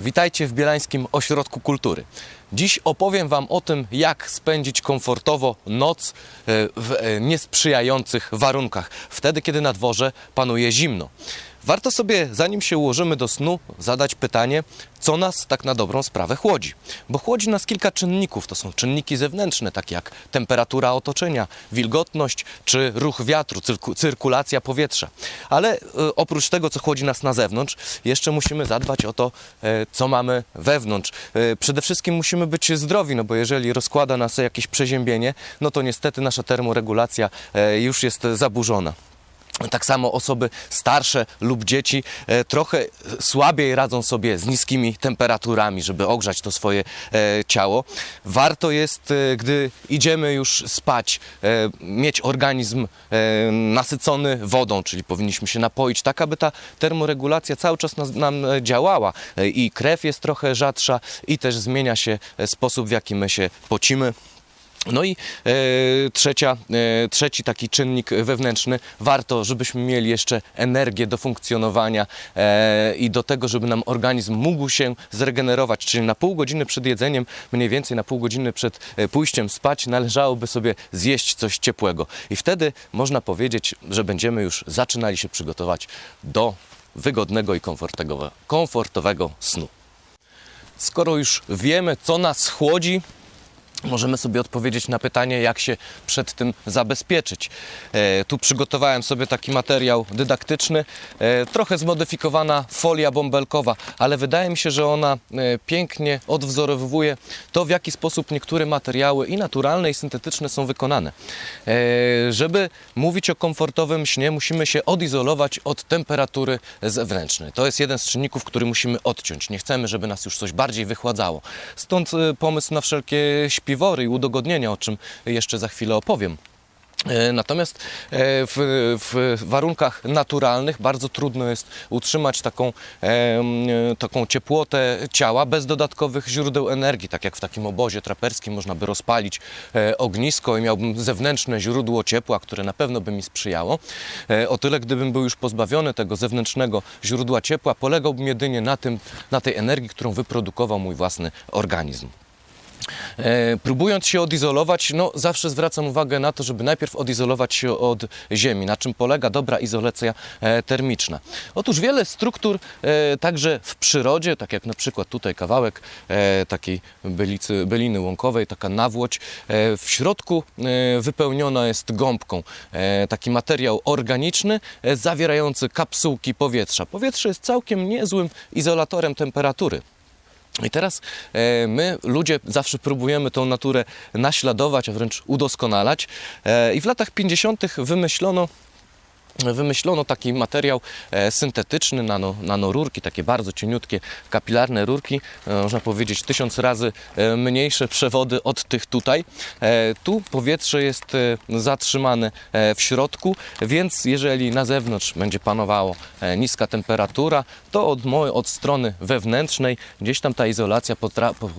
Witajcie w Bielańskim Ośrodku Kultury. Dziś opowiem Wam o tym, jak spędzić komfortowo noc e, w e, niesprzyjających warunkach, wtedy kiedy na dworze panuje zimno. Warto sobie, zanim się ułożymy do snu, zadać pytanie, co nas tak na dobrą sprawę chłodzi. Bo chłodzi nas kilka czynników. To są czynniki zewnętrzne, takie jak temperatura otoczenia, wilgotność czy ruch wiatru, cyrku, cyrkulacja powietrza. Ale e, oprócz tego, co chłodzi nas na zewnątrz, jeszcze musimy zadbać o to, e, co mamy wewnątrz. E, Przede wszystkim musimy być zdrowi, no bo jeżeli rozkłada nas jakieś przeziębienie, no to niestety nasza termoregulacja e, już jest zaburzona. Tak samo osoby starsze lub dzieci e, trochę słabiej radzą sobie z niskimi temperaturami, żeby ogrzać to swoje e, ciało. Warto jest, e, gdy idziemy już spać, mieć organizm nasycony wodą, czyli powinniśmy się napoić tak, aby ta termoregulacja cały czas nam działała i krew jest trochę rzadsza i też zmienia się sposób, w jaki my się pocimy. No i e, trzecia, e, trzeci taki czynnik wewnętrzny, warto, żebyśmy mieli jeszcze energię do funkcjonowania e, i do tego, żeby nam organizm mógł się zregenerować, czyli na pół godziny przed jedzeniem, mniej więcej na pół godziny przed e, pójściem spać, należałoby sobie zjeść coś ciepłego. I wtedy można powiedzieć, że będziemy już zaczynali się przygotować do wygodnego i komfortowego, komfortowego snu. Skoro już wiemy, co nas chłodzi, możemy sobie odpowiedzieć na pytanie, jak się przed tym zabezpieczyć. E, tu przygotowałem sobie taki materiał dydaktyczny, e, trochę zmodyfikowana folia bąbelkowa, ale wydaje mi się, że ona e, pięknie odwzorowuje to, w jaki sposób niektóre materiały i naturalne, i syntetyczne są wykonane. E, żeby mówić o komfortowym śnie, musimy się odizolować od temperatury zewnętrznej. To jest jeden z czynników, który musimy odciąć. Nie chcemy, żeby nas już coś bardziej wychładzało. Stąd e, pomysł na wszelkie śpiwory i udogodnienia, o czym jeszcze za chwilę opowiem. E, Natomiast e, w, w warunkach naturalnych bardzo trudno jest utrzymać taką, e, taką ciepłotę ciała bez dodatkowych źródeł energii. Tak jak w takim obozie traperskim można by rozpalić ognisko i miałbym zewnętrzne źródło ciepła, które na pewno by mi sprzyjało. O tyle, gdybym był już pozbawiony tego zewnętrznego źródła ciepła, polegałbym jedynie na, tym, na tej energii, którą wyprodukował mój własny organizm. E, próbując się odizolować, no zawsze zwracam uwagę na to, żeby najpierw odizolować się od ziemi. Na czym polega dobra izolacja e, termiczna? Otóż wiele struktur, e, także w przyrodzie, tak jak na przykład tutaj kawałek takiej bylicy, byliny łąkowej, taka nawłoć, w środku wypełniona jest gąbką. Taki materiał organiczny, zawierający kapsułki powietrza. Powietrze jest całkiem niezłym izolatorem temperatury. I teraz e, my, ludzie, zawsze próbujemy tą naturę naśladować, a wręcz udoskonalać. E, I w latach 50. wymyślono wymyślono taki materiał e, syntetyczny, nano, nanorurki, takie bardzo cieniutkie, kapilarne rurki, e, można powiedzieć tysiąc razy e, mniejsze przewody od tych tutaj. Tu powietrze jest zatrzymane w środku, więc jeżeli na zewnątrz będzie panowała e, niska temperatura, to od, mojej, od strony wewnętrznej gdzieś tam ta izolacja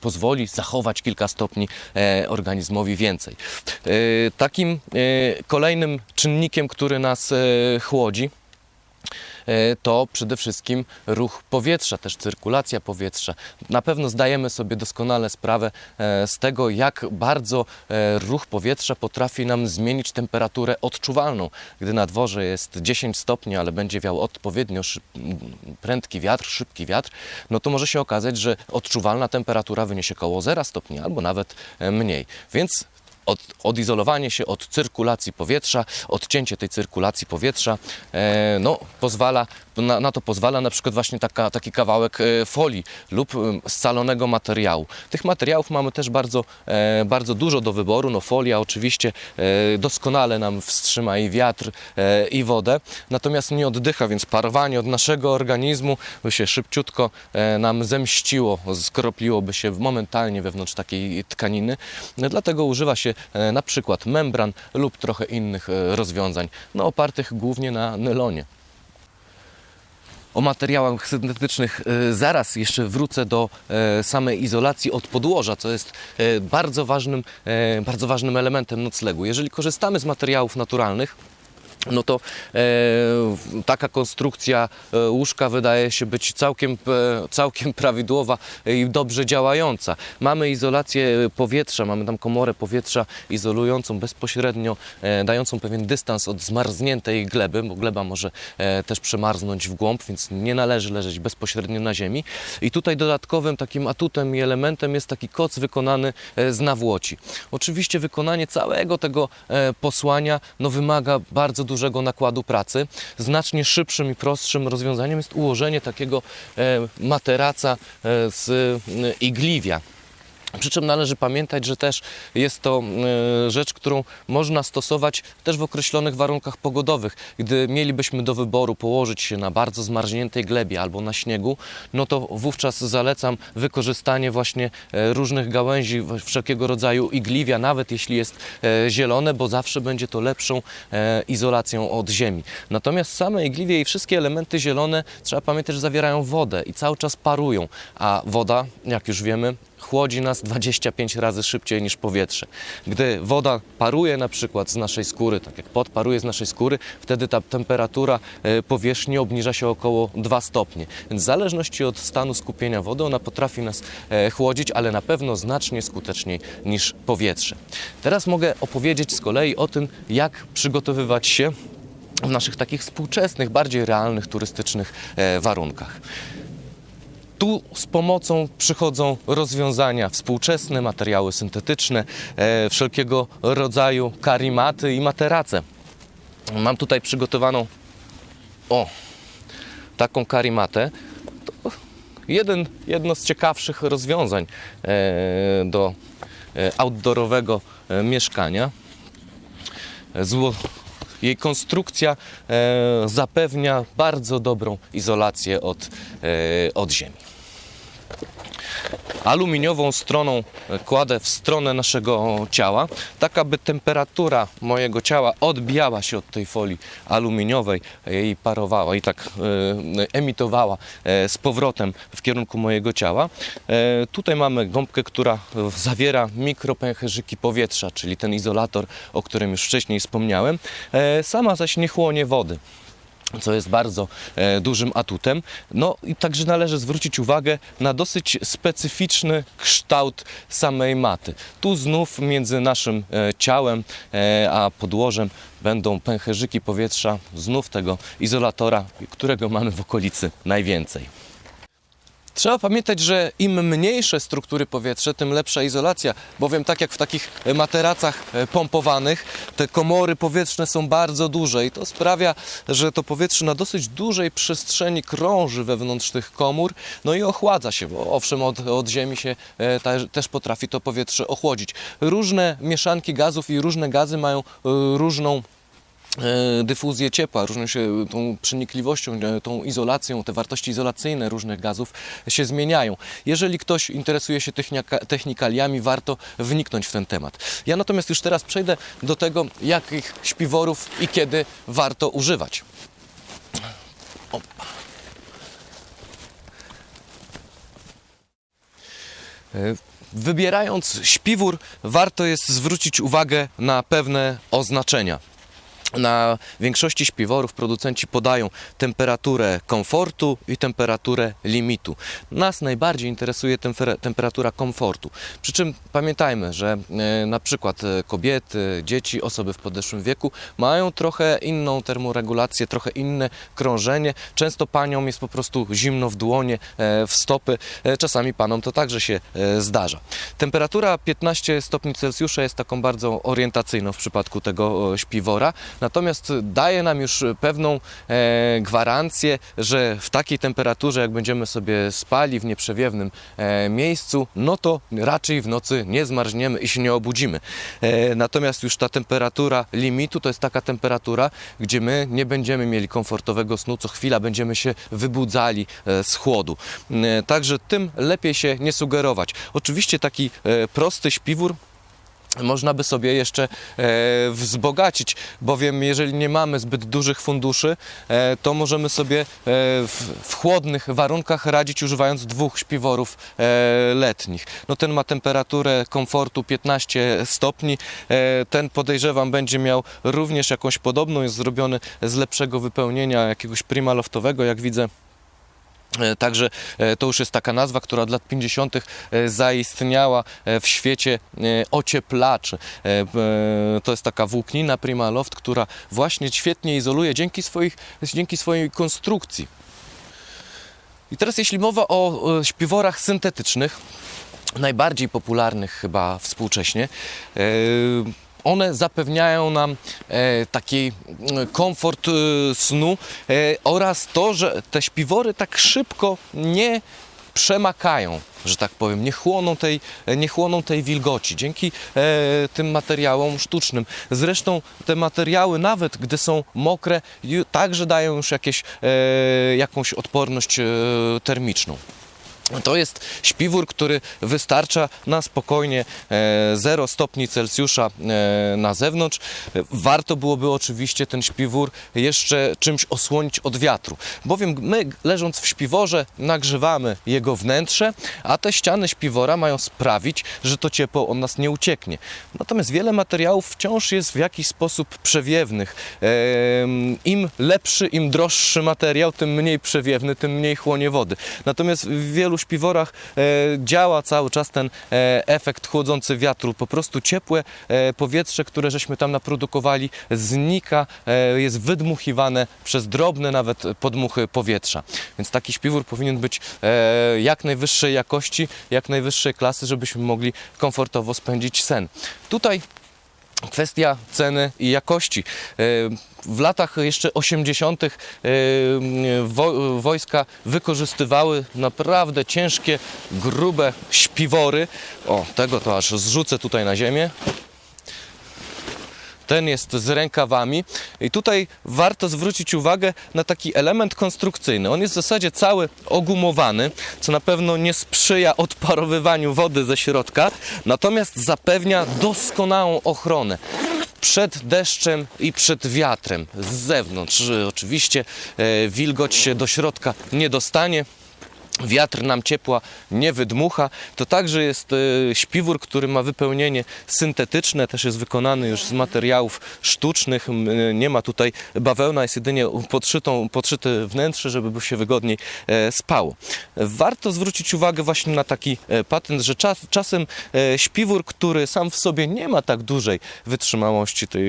pozwoli zachować kilka stopni organizmowi więcej. Takim kolejnym czynnikiem, który nas chłodzi, e, to przede wszystkim ruch powietrza, też cyrkulacja powietrza. Na pewno zdajemy sobie doskonale sprawę e, z tego, jak bardzo e, ruch powietrza potrafi nam zmienić temperaturę odczuwalną. Gdy na dworze jest 10 stopni, ale będzie wiał odpowiednio prędki wiatr, szybki wiatr, no to może się okazać, że odczuwalna temperatura wyniesie koło 0 stopni albo nawet e, mniej. Więc od, odizolowanie się od cyrkulacji powietrza, odcięcie tej cyrkulacji powietrza, e, no, pozwala, na, na to pozwala na przykład właśnie taka, taki kawałek e, folii lub em, scalonego materiału. Tych materiałów mamy też bardzo, e, bardzo dużo do wyboru. No, folia oczywiście e, doskonale nam wstrzyma i wiatr, e, i wodę, natomiast nie oddycha, więc parowanie od naszego organizmu by się szybciutko e, nam zemściło, skropliłoby się momentalnie wewnątrz takiej tkaniny. Dlatego używa się e, na przykład membran lub trochę innych e, rozwiązań, no, opartych głównie na nylonie. O materiałach syntetycznych e, zaraz jeszcze wrócę do samej izolacji od podłoża, co jest bardzo ważnym, bardzo ważnym elementem noclegu. Jeżeli korzystamy z materiałów naturalnych, no to e, taka konstrukcja e, łóżka wydaje się być całkiem, e, całkiem prawidłowa i dobrze działająca. Mamy izolację powietrza, mamy tam komorę powietrza izolującą bezpośrednio, e, dającą pewien dystans od zmarzniętej gleby, bo gleba może e, też przemarznąć w głąb, więc nie należy leżeć bezpośrednio na ziemi. I tutaj dodatkowym takim atutem i elementem jest taki koc wykonany e, z nawłoci. Oczywiście wykonanie całego tego e, posłania no, wymaga bardzo dużego nakładu pracy. Znacznie szybszym i prostszym rozwiązaniem jest ułożenie takiego e, materaca e, z e, igliwia. Przy czym należy pamiętać, że też jest to e, rzecz, którą można stosować też w określonych warunkach pogodowych. Gdy mielibyśmy do wyboru położyć się na bardzo zmarzniętej glebie albo na śniegu, no to wówczas zalecam wykorzystanie właśnie e, różnych gałęzi, wszelkiego rodzaju igliwia, nawet jeśli jest e, zielone, bo zawsze będzie to lepszą izolacją od ziemi. Natomiast same igliwie i wszystkie elementy zielone trzeba pamiętać, że zawierają wodę i cały czas parują, a woda, jak już wiemy, chłodzi nas 25 razy szybciej niż powietrze. Gdy woda paruje na przykład z naszej skóry, tak jak pot paruje z naszej skóry, wtedy ta temperatura e, powierzchni obniża się około 2 stopnie. Więc w zależności od stanu skupienia wody ona potrafi nas e, chłodzić, ale na pewno znacznie skuteczniej niż powietrze. Teraz mogę opowiedzieć z kolei o tym, jak przygotowywać się w naszych takich współczesnych, bardziej realnych, turystycznych e, warunkach. Tu z pomocą przychodzą rozwiązania współczesne, materiały syntetyczne, e, wszelkiego rodzaju karimaty i materace. Mam tutaj przygotowaną o taką karimatę. To jeden, jedno z ciekawszych rozwiązań e, do e, outdoorowego mieszkania. Zło, jej konstrukcja zapewnia bardzo dobrą izolację od, od ziemi. Aluminiową stroną e, kładę w stronę naszego ciała, tak aby temperatura mojego ciała odbijała się od tej folii aluminiowej i parowała i tak e, emitowała e, z powrotem w kierunku mojego ciała. Tutaj mamy gąbkę, która zawiera mikropęcherzyki powietrza, czyli ten izolator, o którym już wcześniej wspomniałem. Sama zaś nie chłonie wody co jest bardzo e, dużym atutem. No i także należy zwrócić uwagę na dosyć specyficzny kształt samej maty. Tu znów między naszym e, ciałem e, a podłożem będą pęcherzyki powietrza, znów tego izolatora, którego mamy w okolicy najwięcej. Trzeba pamiętać, że im mniejsze struktury powietrza, tym lepsza izolacja, bowiem tak jak w takich e, materacach e, pompowanych, te komory powietrzne są bardzo duże i to sprawia, że to powietrze na dosyć dużej przestrzeni krąży wewnątrz tych komór, no i ochładza się, bo owszem od, od ziemi się e, też potrafi to powietrze ochłodzić. Różne mieszanki gazów i różne gazy mają różną dyfuzję ciepła, różnią się tą przenikliwością, e, tą izolacją, te wartości izolacyjne różnych gazów się zmieniają. Jeżeli ktoś interesuje się technika, technikaliami, warto wniknąć w ten temat. Ja natomiast już teraz przejdę do tego, jakich śpiworów i kiedy warto używać. Opa. E, Wybierając śpiwór, warto jest zwrócić uwagę na pewne oznaczenia. Na większości śpiworów producenci podają temperaturę komfortu i temperaturę limitu. Nas najbardziej interesuje temper- temperatura komfortu. Przy czym pamiętajmy, że e, na przykład e, kobiety, dzieci, osoby w podeszłym wieku mają trochę inną termoregulację, trochę inne krążenie. Często paniom jest po prostu zimno w dłonie, e, w stopy. Czasami panom to także się zdarza. Temperatura 15 stopni Celsjusza jest taką bardzo orientacyjną w przypadku tego śpiwora. Natomiast daje nam już pewną e, gwarancję, że w takiej temperaturze, jak będziemy sobie spali w nieprzewiewnym e, miejscu, no to raczej w nocy nie zmarzniemy i się nie obudzimy. E, natomiast już ta temperatura limitu to jest taka temperatura, gdzie my nie będziemy mieli komfortowego snu, co chwila będziemy się wybudzali z chłodu. Także tym lepiej się nie sugerować. Oczywiście taki prosty śpiwór można by sobie jeszcze e, wzbogacić, bowiem jeżeli nie mamy zbyt dużych funduszy, e, to możemy sobie e, w, chłodnych warunkach radzić używając dwóch śpiworów letnich. No ten ma temperaturę komfortu 15 stopni, ten podejrzewam będzie miał również jakąś podobną, jest zrobiony z lepszego wypełnienia jakiegoś prima loftowego, jak widzę. E, Także e, to już jest taka nazwa, która od lat 50. e, zaistniała w świecie ocieplaczy. To jest taka włóknina Primaloft, która właśnie świetnie izoluje dzięki, swoich, dzięki swojej konstrukcji. I teraz jeśli mowa o śpiworach syntetycznych, najbardziej popularnych chyba współcześnie, one zapewniają nam e, taki komfort e, snu e, oraz to, że te śpiwory tak szybko nie przemakają, że tak powiem, nie chłoną tej, nie chłoną tej wilgoci dzięki e, tym materiałom sztucznym. Zresztą te materiały, nawet gdy są mokre, także dają już jakieś, e, jakąś odporność e, termiczną. To jest śpiwór, który wystarcza na spokojnie e, 0 stopni Celsjusza e, na zewnątrz. E, Warto byłoby oczywiście ten śpiwór jeszcze czymś osłonić od wiatru, bowiem my leżąc w śpiworze nagrzewamy jego wnętrze, a te ściany śpiwora mają sprawić, że to ciepło od nas nie ucieknie. Natomiast wiele materiałów wciąż jest w jakiś sposób przewiewnych. Em, Im lepszy, im droższy materiał, tym mniej przewiewny, tym mniej chłonie wody. Natomiast w wielu śpiworach e, działa cały czas ten e, efekt chłodzący wiatru. Po prostu ciepłe e, powietrze, które żeśmy tam naprodukowali, znika, jest wydmuchiwane przez drobne nawet podmuchy powietrza. Więc taki śpiwór powinien być jak najwyższej jakości, jak najwyższej klasy, żebyśmy mogli komfortowo spędzić sen. Tutaj Kwestia ceny i jakości. E, W latach jeszcze 80. e, wo- wojska wykorzystywały naprawdę ciężkie, grube śpiwory. O, tego to aż zrzucę tutaj na ziemię. Ten jest z rękawami i tutaj warto zwrócić uwagę na taki element konstrukcyjny. On jest w zasadzie cały ogumowany, co na pewno nie sprzyja odparowywaniu wody ze środka, natomiast zapewnia doskonałą ochronę przed deszczem i przed wiatrem z zewnątrz. Oczywiście e, wilgoć się do środka nie dostanie. Wiatr nam ciepła nie wydmucha. To także jest e, śpiwór, który ma wypełnienie syntetyczne, też jest wykonany już z materiałów sztucznych. E, Nie ma tutaj bawełna, jest jedynie podszytą, podszyte wnętrze, żeby się wygodniej e, spało. Warto zwrócić uwagę właśnie na taki patent, że czas, czasem śpiwór, który sam w sobie nie ma tak dużej wytrzymałości tej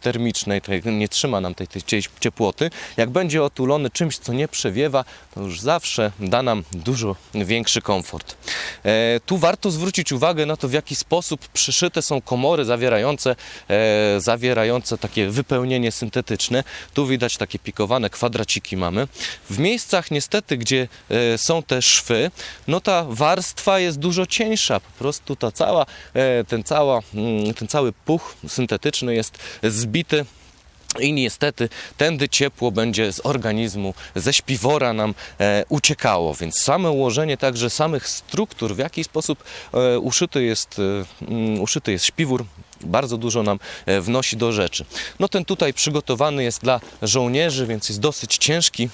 termicznej, tej, nie trzyma nam tej, tej ciepłoty, jak będzie otulony czymś, co nie przewiewa, to już zawsze da nam dużo większy komfort. E, tu warto zwrócić uwagę na to, w jaki sposób przyszyte są komory zawierające, e, zawierające takie wypełnienie syntetyczne. Tu widać takie pikowane kwadraciki mamy. W miejscach niestety, gdzie e, są te szwy, no ta warstwa jest dużo cieńsza. Po prostu ta cała, ten, cała, mm, ten cały puch syntetyczny jest zbity i niestety tędy ciepło będzie z organizmu, ze śpiwora nam e, uciekało, więc same ułożenie także samych struktur, w jaki sposób e, uszyty, jest, e, mm, uszyty jest śpiwór, bardzo dużo nam e, wnosi do rzeczy. No ten tutaj przygotowany jest dla żołnierzy, więc jest dosyć ciężki.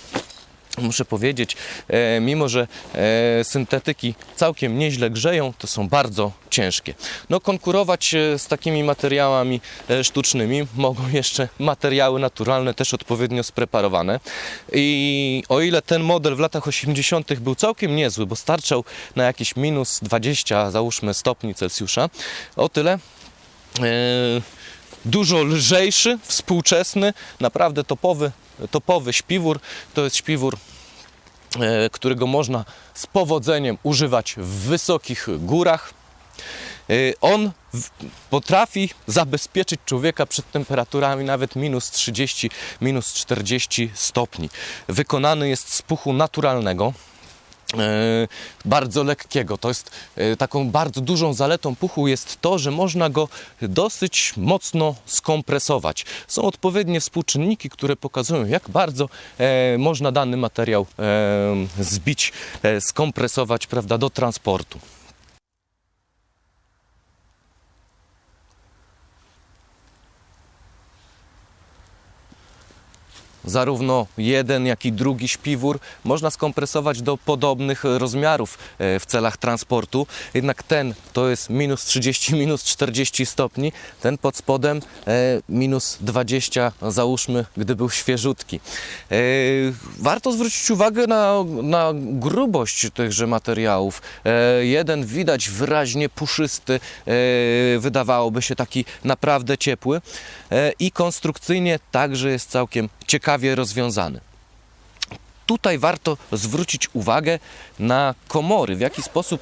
Muszę powiedzieć, e, mimo że e, syntetyki całkiem nieźle grzeją, to są bardzo ciężkie. No konkurować e, z takimi materiałami sztucznymi mogą jeszcze materiały naturalne, też odpowiednio spreparowane. I o ile ten model w latach 80. był całkiem niezły, bo starczał na jakieś minus 20, załóżmy, stopni Celsjusza, o tyle dużo lżejszy, współczesny, naprawdę topowy, topowy śpiwór. To jest śpiwór, e, którego można z powodzeniem używać w wysokich górach. E, On potrafi zabezpieczyć człowieka przed temperaturami nawet minus 30, minus 40 stopni. Wykonany jest z puchu naturalnego bardzo lekkiego. To jest e, taką bardzo dużą zaletą puchu jest to, że można go dosyć mocno skompresować. Są odpowiednie współczynniki, które pokazują, jak bardzo e, można dany materiał e, zbić, e, skompresować prawda, do transportu. Zarówno jeden, jak i drugi śpiwór można skompresować do podobnych rozmiarów e, w celach transportu. Jednak ten to jest minus 30, minus 40 stopni, ten pod spodem e, minus 20, załóżmy, gdy był świeżutki. E, Warto zwrócić uwagę na, na grubość tychże materiałów. Jeden widać wyraźnie puszysty, wydawałoby się taki naprawdę ciepły i konstrukcyjnie także jest całkiem ciekawie rozwiązany. Tutaj warto zwrócić uwagę na komory, w jaki sposób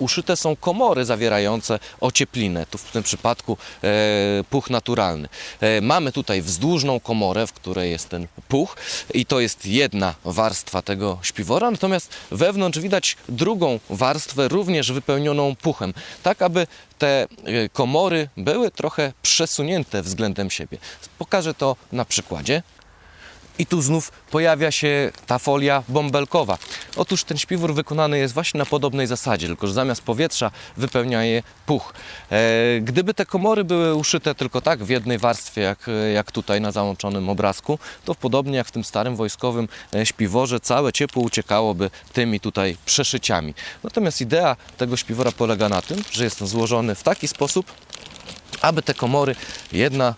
uszyte są komory zawierające ocieplinę, tu w tym przypadku e, puch naturalny. E, mamy tutaj wzdłużną komorę, w której jest ten puch i to jest jedna warstwa tego śpiwora, natomiast wewnątrz widać drugą warstwę, również wypełnioną puchem, tak aby te e, komory były trochę przesunięte względem siebie. Pokażę to na przykładzie. I tu znów pojawia się ta folia bąbelkowa. Otóż ten śpiwór wykonany jest właśnie na podobnej zasadzie, tylko że zamiast powietrza wypełnia je puch. E, gdyby te komory były uszyte tylko tak w jednej warstwie, jak, jak tutaj na załączonym obrazku, to podobnie jak w tym starym wojskowym e, śpiworze, całe ciepło uciekałoby tymi tutaj przeszyciami. Natomiast idea tego śpiwora polega na tym, że jest on złożony w taki sposób, aby te komory jedna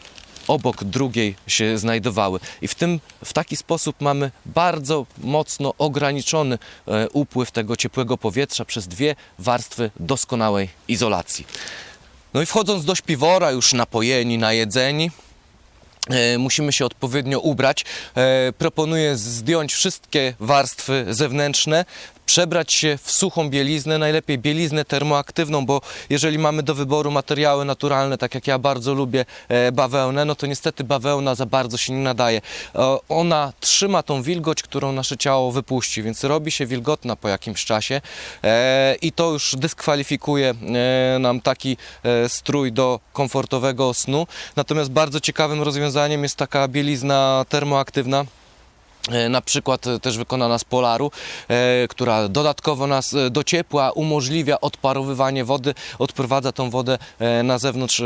obok drugiej się znajdowały. I w, tym, w taki sposób mamy bardzo mocno ograniczony e, upływ tego ciepłego powietrza przez dwie warstwy doskonałej izolacji. No i wchodząc do śpiwora, już napojeni, najedzeni, e, musimy się odpowiednio ubrać. E, proponuję zdjąć wszystkie warstwy zewnętrzne, przebrać się w suchą bieliznę, najlepiej bieliznę termoaktywną, bo jeżeli mamy do wyboru materiały naturalne, tak jak ja bardzo lubię e, bawełnę, no to niestety bawełna za bardzo się nie nadaje. E, ona trzyma tą wilgoć, którą nasze ciało wypuści, więc robi się wilgotna po jakimś czasie e, i to już dyskwalifikuje nam taki strój do komfortowego snu. Natomiast bardzo ciekawym rozwiązaniem jest taka bielizna termoaktywna. E, Na przykład e, też wykonana z polaru, e, która dodatkowo nas do ciepła umożliwia odparowywanie wody, odprowadza tą wodę na zewnątrz,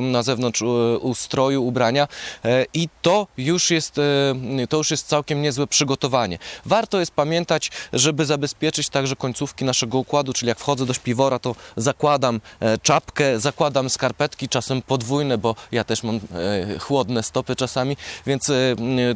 na zewnątrz ustroju, ubrania i to już, jest, to już jest całkiem niezłe przygotowanie. Warto jest pamiętać, żeby zabezpieczyć także końcówki naszego układu, czyli jak wchodzę do śpiwora, to zakładam czapkę, zakładam skarpetki, czasem podwójne, bo ja też mam chłodne stopy czasami, więc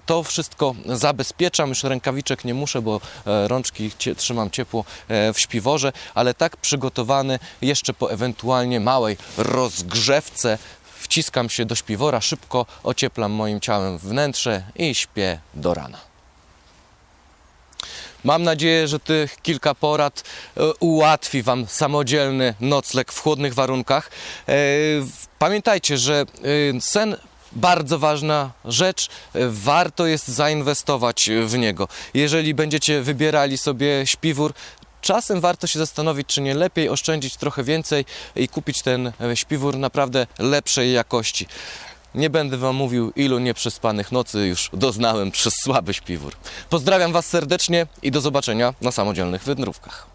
to wszystko zabezpieczam. Już rękawiczek nie muszę, bo e, rączki trzymam ciepło e, w śpiworze, ale tak przygotowany jeszcze po ewentualnie małej rozgrzewce wciskam się do śpiwora, szybko ocieplam moim ciałem wnętrze i śpię do rana. Mam nadzieję, że tych kilka porad e, ułatwi Wam samodzielny nocleg w chłodnych warunkach. Pamiętajcie, że sen bardzo ważna rzecz, warto jest zainwestować w niego. Jeżeli będziecie wybierali sobie śpiwór, czasem warto się zastanowić, czy nie lepiej oszczędzić trochę więcej i kupić ten śpiwór naprawdę lepszej jakości. Nie będę Wam mówił, ilu nieprzespanych nocy już doznałem przez słaby śpiwór. Pozdrawiam Was serdecznie i do zobaczenia na samodzielnych wędrówkach.